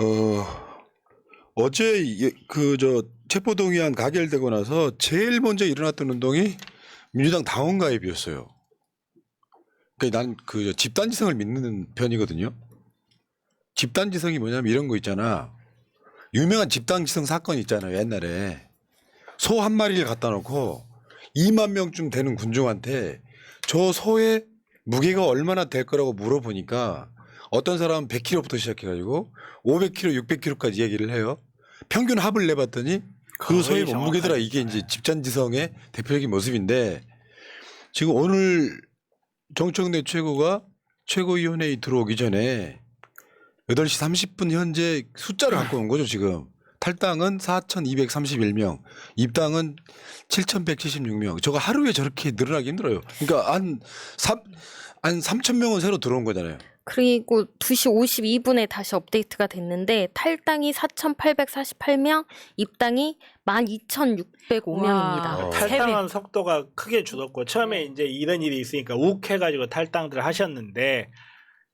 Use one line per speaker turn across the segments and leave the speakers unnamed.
어 어제 그 저 체포동의안 가결되고 나서 제일 먼저 일어났던 운동이 민주당 당원 가입이었어요. 그러니까 난 그 집단지성을 믿는 편이거든요. 집단지성이 뭐냐면 이런 거 있잖아. 유명한 집단지성 사건 있잖아요. 옛날에 소 한 마리를 갖다 놓고 2만 명쯤 되는 군중한테 저 소의 무게가 얼마나 될 거라고 물어보니까 어떤 사람은 100kg부터 시작해가지고 500kg, 600kg까지 얘기를 해요. 평균 합을 내봤더니 그 소의 몸무게더라. 이게 이제 집단지성의 대표적인 모습인데 지금 오늘 정청래 최고가 최고위원회에 들어오기 전에 8시 30분 현재 숫자를 갖고 온 거죠 지금 탈당은 4,231명 입당은 7,176명. 저거 하루에 저렇게 늘어나기 힘들어요. 그러니까 한 3, 한 3천 명은 새로 들어온 거잖아요.
그리고 2시 52분에 다시 업데이트가 됐는데 탈당이 4,848명, 입당이 12,605명입니다.
어.
탈당한 속도가 크게 줄었고 처음에 이제 이런 일이 있으니까 욱해가지고 탈당들 하셨는데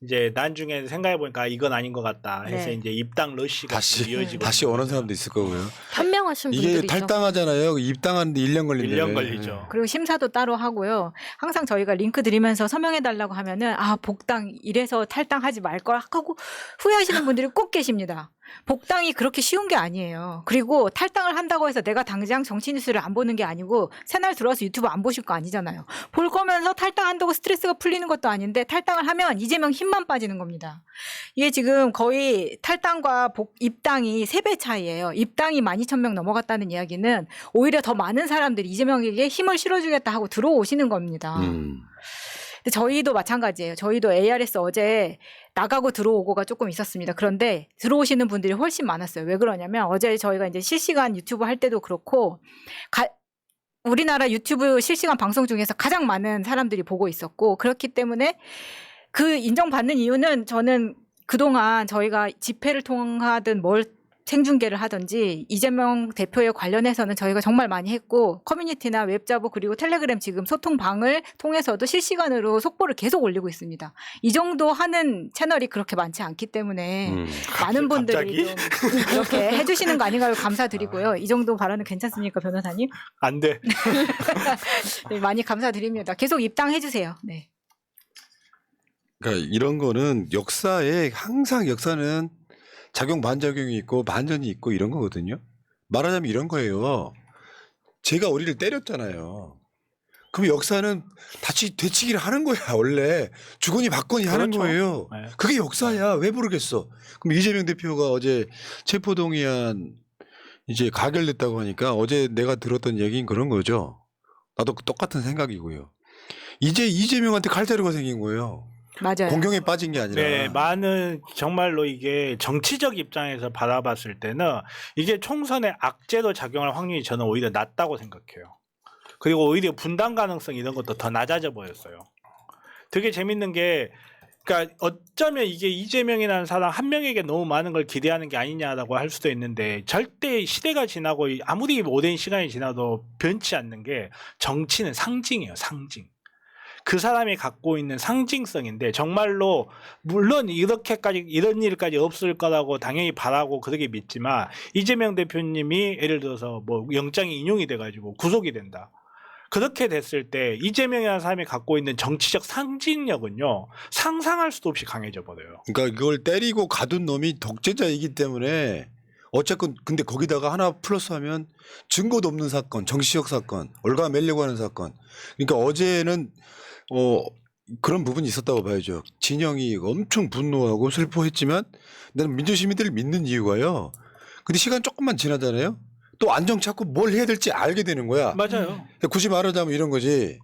이제 나중에 생각해 보니까 이건 아닌 것 같다 해서
네.
이제 입당 러시가
다시
이어지고
다시 오는 사람도 있을 거고요
현명하신
이게
분들이죠.
탈당하잖아요 입당하는데 1년 걸린대
1년 걸리죠.
그리고 심사도 따로 하고요. 항상 저희가 링크 드리면서 서명해 달라고 하면은 아 복당 이래서 탈당하지 말 걸 하고 후회하시는 분들이 꼭 계십니다. 복당이 그렇게 쉬운 게 아니에요. 그리고 탈당을 한다고 해서 내가 당장 정치 뉴스를 안 보는 게 아니고 새날 들어와서 유튜브 안 보실 거 아니잖아요. 볼 거면서 탈당한다고 스트레스가 풀리는 것도 아닌데 탈당을 하면 이재명 힘만 빠지는 겁니다. 이게 지금 거의 탈당과 복, 입당이 세 배 차이예요. 입당이 12,000명 넘어갔다는 이야기는 오히려 더 많은 사람들이 이재명에게 힘을 실어주겠다 하고 들어오시는 겁니다.
음.
저희도 마찬가지예요. 저희도 ARS 어제 나가고 들어오고가 조금 있었습니다. 그런데 들어오시는 분들이 훨씬 많았어요. 왜 그러냐면 어제 저희가 이제 실시간 유튜브 할 때도 그렇고 가- 우리나라 유튜브 실시간 방송 중에서 가장 많은 사람들이 보고 있었고 그렇기 때문에 그 인정받는 이유는 저는 그동안 저희가 집회를 통하든 뭘 생중계를 하든지 이재명 대표에 관련해서는 저희가 정말 많이 했고 커뮤니티나 웹자보 그리고 텔레그램 지금 소통방을 통해서도 실시간으로 속보를 계속 올리고 있습니다. 이 정도 하는 채널이 그렇게 많지 않기 때문에
음.
많은 분들이
갑자기?
좀 이렇게 해주시는 거 아닌가요? 감사드리고요. 이 정도 발언은 괜찮습니까, 변호사님?
안 돼.
네, 많이 감사드립니다. 계속 입당해 주세요. 네.
그러니까 이런 거는 역사에 항상 역사는 작용 반작용이 있고 반전이 있고 이런 거거든요. 말하자면 이런 거예요. 제가 우리를 때렸잖아요. 그럼 역사는 다시 되치기를 하는 거야 원래 주거니 받거니 하는
그렇죠.
거예요.
네.
그게 역사야 왜 모르겠어? 그럼 이재명 대표가 어제 체포동의안 이제 가결됐다고 하니까 어제 내가 들었던 얘기는 그런 거죠. 나도 그 똑같은 생각이고요. 이제 이재명한테 칼자루가 생긴 거예요.
맞아요.
공경에 빠진 게 아니라.
네, 많은 정말로 이게 정치적 입장에서 바라봤을 때는 이게 총선의 악재로 작용할 확률이 저는 오히려 낮다고 생각해요. 그리고 오히려 분당 가능성 이런 것도 더 낮아져 보였어요. 되게 재밌는 게 그러니까 어쩌면 이게 이재명이라는 사람 한 명에게 너무 많은 걸 기대하는 게 아니냐라고 할 수도 있는데 절대 시대가 지나고 아무리 오랜 시간이 지나도 변치 않는 게 정치는 상징이에요, 상징. 그 사람이 갖고 있는 상징성인데 정말로 물론 이렇게까지 이런 일까지 없을 거라고 당연히 바라고 그렇게 믿지만 이재명 대표님이 예를 들어서 뭐 영장이 인용이 돼가지고 구속이 된다. 그렇게 됐을 때 이재명이라는 사람이 갖고 있는 정치적 상징력은요 상상할 수도 없이 강해져 버려요.
그러니까 그걸 때리고 가둔 놈이 독재자이기 때문에 어쨌건 근데 거기다가 하나 플러스하면 증거도 없는 사건, 정치적 사건, 올가 매려고 하는 사건. 그러니까 어제는 어 그런 부분이 있었다고 봐야죠. 진영이 엄청 분노하고 슬퍼했지만 나는 민주시민들을 믿는 이유가요. 근데 시간 조금만 지나잖아요. 또 안정 찾고 뭘 해야 될지 알게 되는 거야.
맞아요.
굳이 말하자면 이런 거지.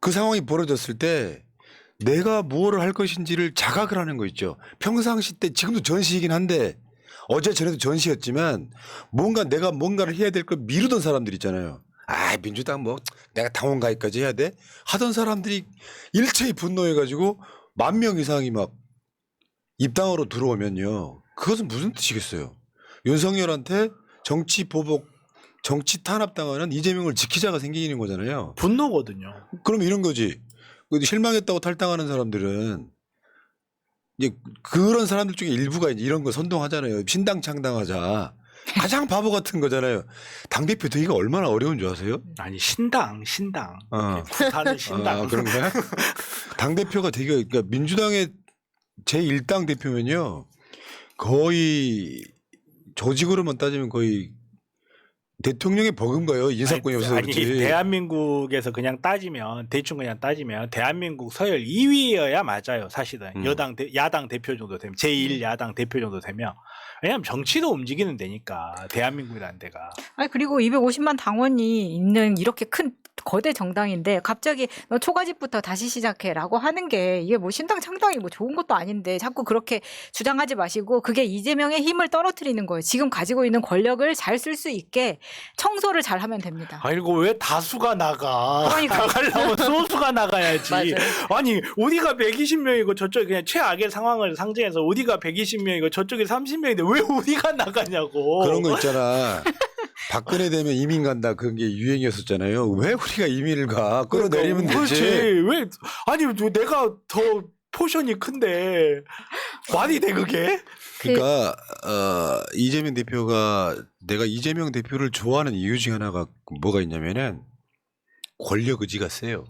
그 상황이 벌어졌을 때 내가 무엇을 할 것인지를 자각을 하는 거 있죠. 평상시 때 지금도 전시이긴 한데 어제 전에도 전시였지만 뭔가 내가 뭔가를 해야 될 걸 미루던 사람들 있잖아요. 아 민주당 뭐 내가 당원 가입까지 해야 돼? 하던 사람들이 일체히 분노해가지고 만 명 이상이 막 입당으로 들어오면요. 그것은 무슨 뜻이겠어요? 윤석열한테 정치 보복, 정치 탄압당하는 이재명을 지키자가 생기는 거잖아요.
분노거든요.
그럼 이런 거지. 실망했다고 탈당하는 사람들은 이제 그런 사람들 중에 일부가 이제 이런 거 선동하잖아요. 신당 창당하자. 가장 바보 같은 거잖아요. 당 대표 되기가 얼마나 어려운 줄 아세요?
아니 신당 신당
어.
구타는 신당
아, 그런가요? 당 대표가 되게 그러니까 민주당의 제 1당 대표면요 거의 조직으로만 따지면 거의 대통령의 버금가요? 인사권이 없어서
아니
그렇지.
대한민국에서 그냥 따지면 대충 그냥 따지면 대한민국 서열 2위여야 맞아요 사실은.
음.
여당 대, 야당 대표 정도 되면 제1 야당 대표 정도 되면. 왜냐하면 정치도 움직이는 데니까 대한민국이라는 데가.
아니 그리고 250만 당원이 있는 이렇게 큰 거대 정당인데 갑자기 너 초가집부터 다시 시작해라고 하는 게 이게 뭐 신당 창당이 뭐 좋은 것도 아닌데 자꾸 그렇게 주장하지 마시고 그게 이재명의 힘을 떨어뜨리는 거예요. 지금 가지고 있는 권력을 잘 쓸 수 있게 청소를 잘 하면 됩니다.
아이고 왜 다수가 나가
그러니까요.
나가려면 소수가 나가야지. 아니 우리가 120명이고 저쪽이 그냥 최악의 상황을 상징해서 우리가 120명이고 저쪽이 30명인데 왜 우리가 나가냐고
그런 거 있잖아. 박근혜 되면 이민 간다 그런 게 유행이었었잖아요. 왜 우리가 이민을 가? 끌어내리면
그러니까,
되지.
왜 아니 왜 내가 더 포션이 큰데 말이 돼 그게?
그러니까 어, 이재명 대표가 내가 이재명 대표를 좋아하는 이유 중 하나가 뭐가 있냐면은 권력 의지가 세요.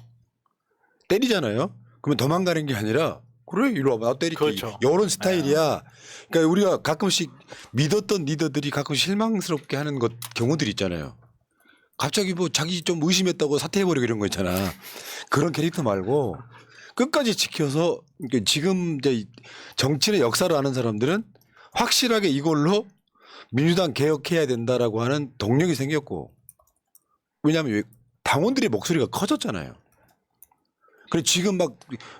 때리잖아요. 그러면 도망가는 게 아니라 그래 이리 와봐 나 때릴게
그렇죠.
이런 스타일이야. 그러니까 우리가 가끔씩 믿었던 리더들이 가끔 실망스럽게 하는 것 경우들이 있잖아요. 갑자기 뭐 자기 좀 의심했다고 사퇴해버리고 이런 거 있잖아. 그런 캐릭터 말고 끝까지 지켜서 그러니까 지금 이제 이 정치의 역사를 아는 사람들은 확실하게 이걸로 민주당 개혁해야 된다라고 하는 동력이 생겼고 왜냐하면 왜- 당원들의 목소리가 커졌잖아요. 그래 지금 막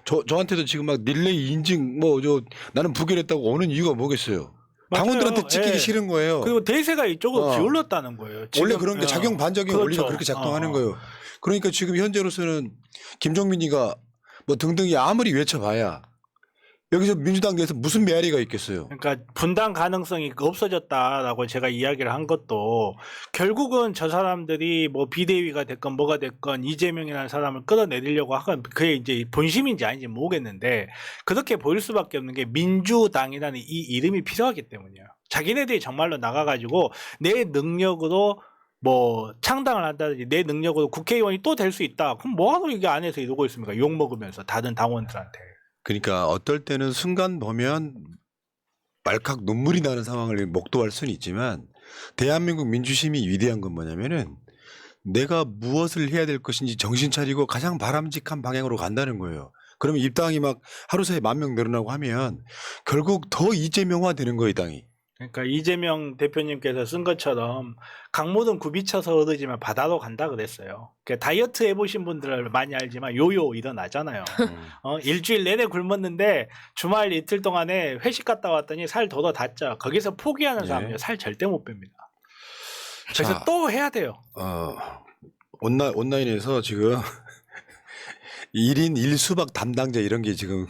저 저한테도 지금 막 릴레이 인증 뭐 저 나는 부결했다고 오는 이유가 뭐겠어요?
맞아요.
당원들한테 찍히기
예.
싫은 거예요.
그리고 대세가 이쪽으로
어.
기울었다는 거예요.
원래
지금,
그런 게
어.
작용 반작용
그렇죠.
원리가 그렇게 작동하는
어.
거예요. 그러니까 지금 현재로서는 김종민이가 뭐 등등이 아무리 외쳐봐야 여기서 민주당 내에서 무슨 메아리가 있겠어요.
그러니까 분당 가능성이 없어졌다라고 제가 이야기를 한 것도 결국은 저 사람들이 뭐 비대위가 됐건 뭐가 됐건 이재명이라는 사람을 끌어내리려고 하건 그게 이제 본심인지 아닌지 모르겠는데 그렇게 보일 수밖에 없는 게 민주당이라는 이 이름이 필요하기 때문이에요. 자기네들이 정말로 나가가지고 내 능력으로 뭐 창당을 한다든지 내 능력으로 국회의원이 또 될 수 있다. 그럼 뭐하러 이게 안에서 이러고 있습니까? 욕 먹으면서 다른 당원들한테.
그러니까 어떨 때는 순간 보면 말칵 눈물이 나는 상황을 목도할 수는 있지만 대한민국 민주심이 위대한 건 뭐냐면은 내가 무엇을 해야 될 것인지 정신 차리고 가장 바람직한 방향으로 간다는 거예요. 그러면 입당이 막 하루 사이에 만 명 늘어나고 하면 결국 더 이재명화 되는 거예요, 이 당이.
그러니까 이재명 대표님께서 쓴 것처럼 강물은 굽이쳐서 흐르지만 바다로 간다 그랬어요. 그러니까 다이어트 해보신 분들은 많이 알지만 요요 일어나잖아요. 어, 일주일 내내 굶었는데 주말 이틀 동안에 회식 갔다 왔더니 살 덜어 닿죠. 거기서 포기하는
네.
사람은 살 절대 못 뺍니다. 그래서
자.
또 해야 돼요.
어, 온라, 온라인에서 지금 1인 1수박 담당자 이런 게 지금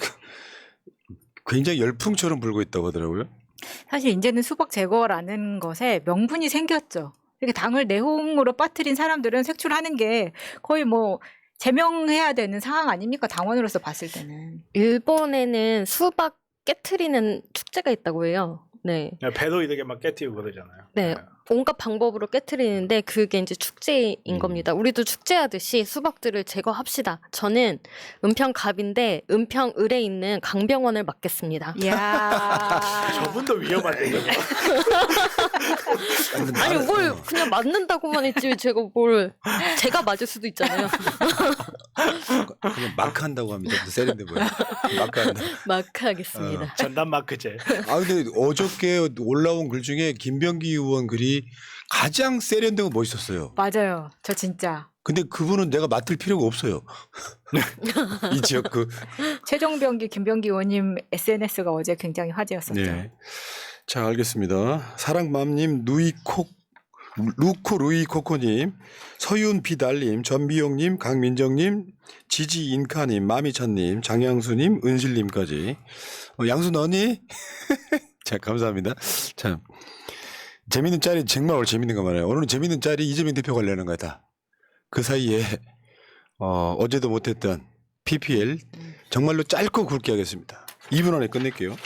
굉장히 열풍처럼 불고 있다고 하더라고요.
사실 이제는 수박 제거라는 것에 명분이 생겼죠. 이렇게 당을 내홍으로 빠뜨린 사람들은 색출하는 게 거의 뭐 제명해야 되는 상황 아닙니까? 당원으로서 봤을 때는.
일본에는 수박 깨트리는 축제가 있다고 해요. 네.
배도 이렇게 막 깨트리고 그러잖아요.
네. 온갖 방법으로 깨트리는데 그게 이제 축제인
음.
겁니다. 우리도 축제하듯이 수박들을 제거합시다. 저는 은평 갑인데 은평 을에 있는 강병원을 맡겠습니다.
이야.
저분도 위험한데. 이거.
아니 뭘 그냥 맞는다고만 했지 제가 뭘 제가 맞을 수도 있잖아요.
그냥 마크 한다고 합니다. 세련돼 보여. 마크 한다.
마크 하겠습니다.
전담 마크제.
아 근데 어저께 올라온 글 중에 김병기 의원 글이 가장 세련되고 멋있었어요.
맞아요. 저 진짜.
근데 그분은 내가 맡을 필요가 없어요. 이 지역 그.
최종병기 김병기 의원님 SNS가 어제 굉장히 화제였었죠.
네. 자 알겠습니다. 사랑맘님 누이콕 루코 루이코코님 서윤 비달님 전비용님 강민정님 지지인카님 마미찬님 장양수님 은실님까지 어, 양수 너니? 자 감사합니다. 자 재밌는 짤이 정말 재밌는 거 많아요. 오늘은 재밌는 짤이 이재명 대표 관련한 거다. 그 사이에 어, 어제도 못했던 PPL 정말로 짧고 굵게 하겠습니다. 2분 안에 끝낼게요.